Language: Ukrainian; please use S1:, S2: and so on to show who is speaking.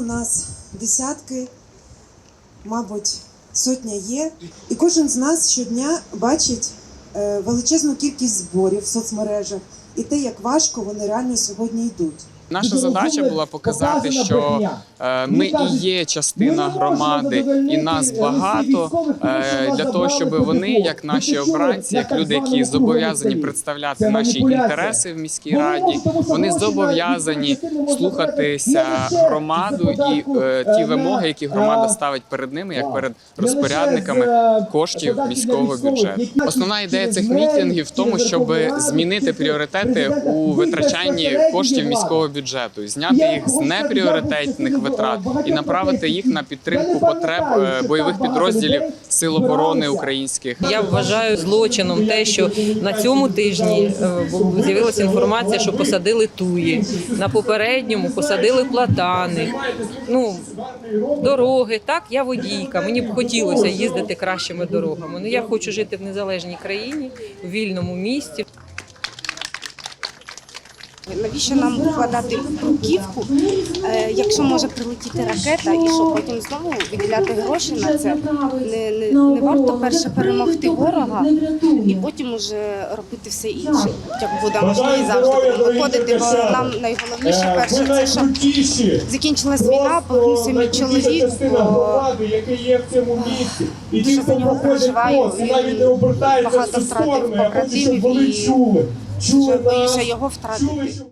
S1: У нас десятки, мабуть, сотня є. І кожен з нас щодня бачить е, величезну кількість зборів в соцмережах і те, як важко вони реально сьогодні йдуть.
S2: Наша задача була показати, що е, ми і є частина громади, і нас багато е, для того, щоб вони, як наші обранці, як люди, які зобов'язані представляти наші інтереси в міській раді, вони зобов'язані слухатися громаду і е, ті вимоги, які громада ставить перед ними, як перед розпорядниками коштів міського бюджету. Основна ідея цих мітингів в тому, щоб змінити пріоритети у витрачанні коштів міського бюджету, зняти їх з непріоритетних витрат і направити їх на підтримку потреб е, бойових підрозділів Сил оборони українських.
S3: Я вважаю злочином те, що на цьому тижні е, з'явилася інформація, що посадили туї. На попередньому посадили платани. Ну дороги. Так, я водійка. Мені б хотілося їздити кращими дорогами. Ну я хочу жити в незалежній країні, в вільному місті.
S4: Навіщо нам вкладати бруківку, е, якщо може прилетіти ракета, і що потім знову виділяти гроші на це? Не, не, не варто перше перемогти ворога і потім уже робити все інше. Як буде можливість завжди виходити, бо нам найголовніше перше це щоб закінчилась війна, повернувся мій чоловік, бо.
S5: І
S4: Дуже за нього переживаю.
S5: і обертаються
S4: Багато втратив побратимів і
S5: Чули
S4: боюся його втратити.